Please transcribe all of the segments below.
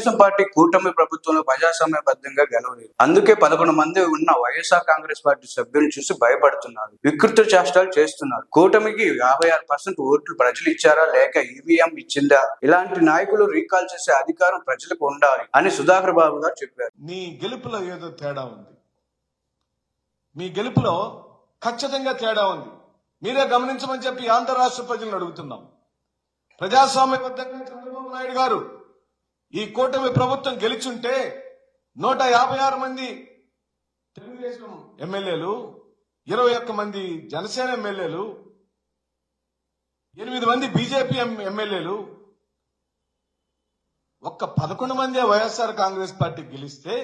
Telugu Desam party కూటమి ప్రభుత్వంలో ప్రజాస్వామ్యబద్ధంగా గెలవలేదు. అందుకే పదకొండు మంది ఉన్న వైఎస్ఆర్ కాంగ్రెస్ పార్టీ సభ్యులను చూసి భయపడుతున్నారు. వికృత చేష్టాలు చేస్తున్నారు. కూటమికి యాభై ఆరు పర్సెంట్ ఓట్లు ప్రజలు ఇచ్చారా? లేక ఈవీఎం ఇచ్చిందా? ఇలాంటి నాయకులు రీకాల్ చేసే అధికారం ప్రజలకు ఉండాలి అని సుధాకర్ బాబు గారు చెప్పారు. మీ గెలుపులో ఏదో తేడా ఉంది. మీ గెలుపులో ఖచ్చితంగా తేడా ఉంది. మీరే గమనించమని చెప్పి ఆంధ్ర రాష్ట్ర ప్రజలను అడుగుతున్నాం. ప్రజాస్వామ్యబద్ధంగా చంద్రబాబు నాయుడు గారు ఈ కూటమి ప్రభుత్వం గెలిచుంటే నూట యాభై ఆరు మంది తెలుగుదేశం ఎమ్మెల్యేలు ఇరవై ఒక్క మంది జనసేన ఎమ్మెల్యేలు ఎనిమిది మంది బీజేపీ ఎమ్మెల్యేలు. ఒక్క పదకొండు మందే వైఎస్ఆర్ కాంగ్రెస్ పార్టీ గెలిస్తే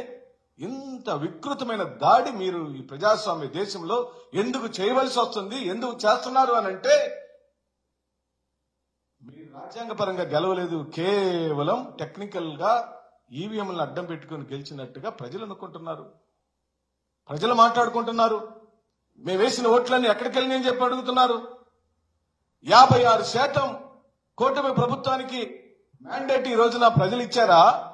ఇంత వికృతమైన దాడి మీరు ఈ ప్రజాస్వామ్య దేశంలో ఎందుకు చేయవలసి వస్తుంది ఎందుకు చేస్తున్నారు అని అంటే రాజ్యాంగపరంగా గెలవలేదు కేవలం టెక్నికల్గా ఈవీఎంలను అడ్డం పెట్టుకుని గెలిచినట్టుగా ప్రజలు అనుకుంటున్నారు. ప్రజలు మాట్లాడుకుంటున్నారు. మేము వేసిన ఓట్లన్నీ ఎక్కడికి వెళ్ళి చెప్పి అడుగుతున్నారు. యాభై ఆరు శాతం కూటమి ప్రభుత్వానికి మ్యాండేట్ ఈ రోజున ప్రజలు ఇచ్చారా?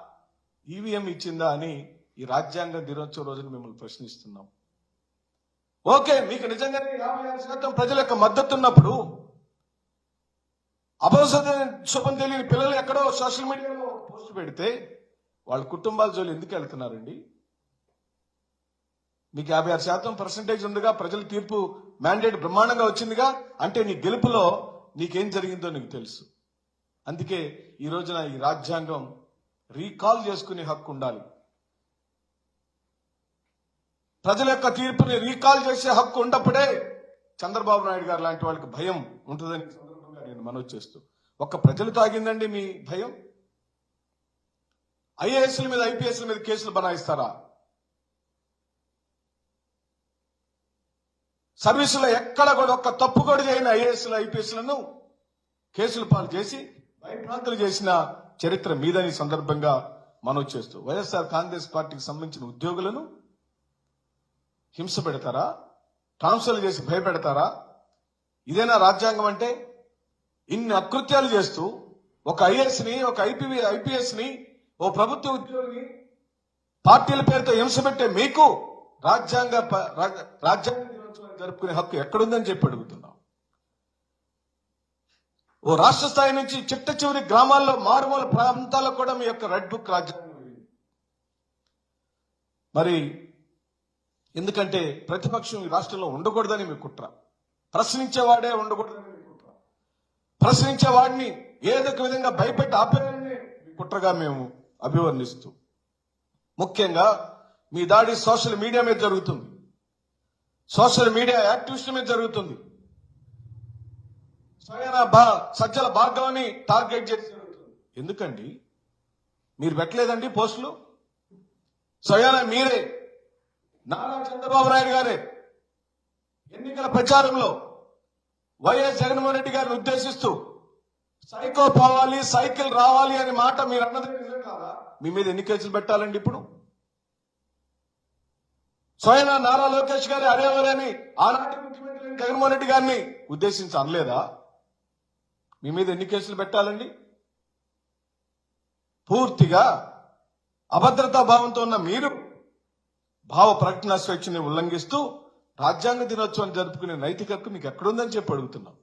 ఈవీఎం ఇచ్చిందా అని ఈ రాజ్యాంగ దినోత్సవ రోజున మిమ్మల్ని ప్రశ్నిస్తున్నాం. ఓకే మీకు నిజంగానే యాభై ఆరు శాతం ప్రజల యొక్క మద్దతు ఉన్నప్పుడు అభవసర శుభం తెలియని పిల్లలు ఎక్కడో సోషల్ మీడియాలో పోస్ట్ పెడితే వాళ్ళ కుటుంబాల జోలు ఎందుకు వెళ్తున్నారండి? మీకు యాభై ఆరు శాతం పర్సంటేజ్ ఉందిగా ప్రజల తీర్పు మ్యాండేట్ బ్రహ్మాండంగా వచ్చిందిగా అంటే నీ గెలుపులో నీకేం జరిగిందో నీకు తెలుసు. అందుకే ఈ రోజున ఈ రాజ్యాంగం రీకాల్ చేసుకునే హక్కు ఉండాలి. ప్రజల యొక్క తీర్పుని రీకాల్ చేసే హక్కు ఉన్నప్పుడే చంద్రబాబు నాయుడు గారు లాంటి వాళ్ళకి భయం ఉంటుందని నేను మనవి చేస్తూ. ఒక్క ప్రజలు తాగిందండి మీ భయం? ఐఏఎస్ల మీద ఐపీఎస్ల మీద కేసులు బనాయిస్తారా? సర్వీసులో ఎక్కడ కూడా ఒక్క తప్పు కూడా చేయని ఐఏఎస్లు ఐపీఎస్లను కేసులు పాలు చేసి భయభ్రాంతులు చేసిన చరిత్ర మీదని సందర్భంగా మనవి చేస్తూ. వైఎస్ఆర్ కాంగ్రెస్ పార్టీకి సంబంధించిన ఉద్యోగులను హింస పెడతారా? ట్రాన్స్ఫర్లు చేసి భయపెడతారా? ఇదేనా రాజ్యాంగం అంటే? ఇన్ని అకృత్యాలు చేస్తూ ఒక ఐఎస్ని ఒక ఐపీ ఐపీఎస్ని ఓ ప్రభుత్వ ఉద్యోగిని పార్టీల పేరుతో హింస పెట్టే మీకు రాజ్యాంగ రాజ్యాంగ దినోత్సవాన్ని జరుపుకునే హక్కు ఎక్కడుందని చెప్పి అడుగుతున్నాం. ఓ రాష్ట్ర స్థాయి నుంచి చిట్ట చివరి గ్రామాల్లో మారుమూల ప్రాంతాల్లో కూడా మీ యొక్క రెడ్ బుక్ రాజ్యాంగం మరి ఎందుకంటే ప్రతిపక్షం ఈ రాష్ట్రంలో ఉండకూడదని మీ కుట్ర. ప్రశ్నించేవాడే ఉండకూడదని ప్రశ్నించే వాడిని ఏదో ఒక విధంగా భయపెట్టి ఆపేయాలని కుట్రగా మేము అభివర్ణిస్తూ. ముఖ్యంగా మీ దాడి సోషల్ మీడియా మీద జరుగుతుంది. సోషల్ మీడియా యాక్టివిస్ట్ మీద జరుగుతుంది. బా సజ్జల భార్గవని టార్గెట్ చేసి జరుగుతుంది. ఎందుకండి? మీరు పెట్టలేదండి పోస్టులు? స్వయాన మీరే. నారా చంద్రబాబు నాయుడు గారే. ఎన్నికల ప్రచారంలో వైఎస్ జగన్మోహన్ రెడ్డి గారిని ఉద్దేశిస్తూ సైకో పోవాలి సైకిల్ రావాలి అనే మాట మీరు అన్నది నిజం కాదా? మీ మీద ఎన్ని కేసులు పెట్టాలండి ఇప్పుడు? స్వయం నారా లోకేష్ గారి అరేవరని ఆనాటి ముఖ్యమంత్రి జగన్మోహన్ రెడ్డి గారిని ఉద్దేశించి అనలేదా మీ మీద ఎన్ని కేసులు పెట్టాలండి? పూర్తిగా అభద్రతా భావంతో ఉన్న మీరు భావ ప్రకటన స్వేచ్ఛని ఉల్లంఘిస్తూ రాజ్యాంగ దినోత్సవం జరుపుకునే నైతిక హక్కు మీకు ఎక్కడుందని చెప్పి అడుగుతున్నాం.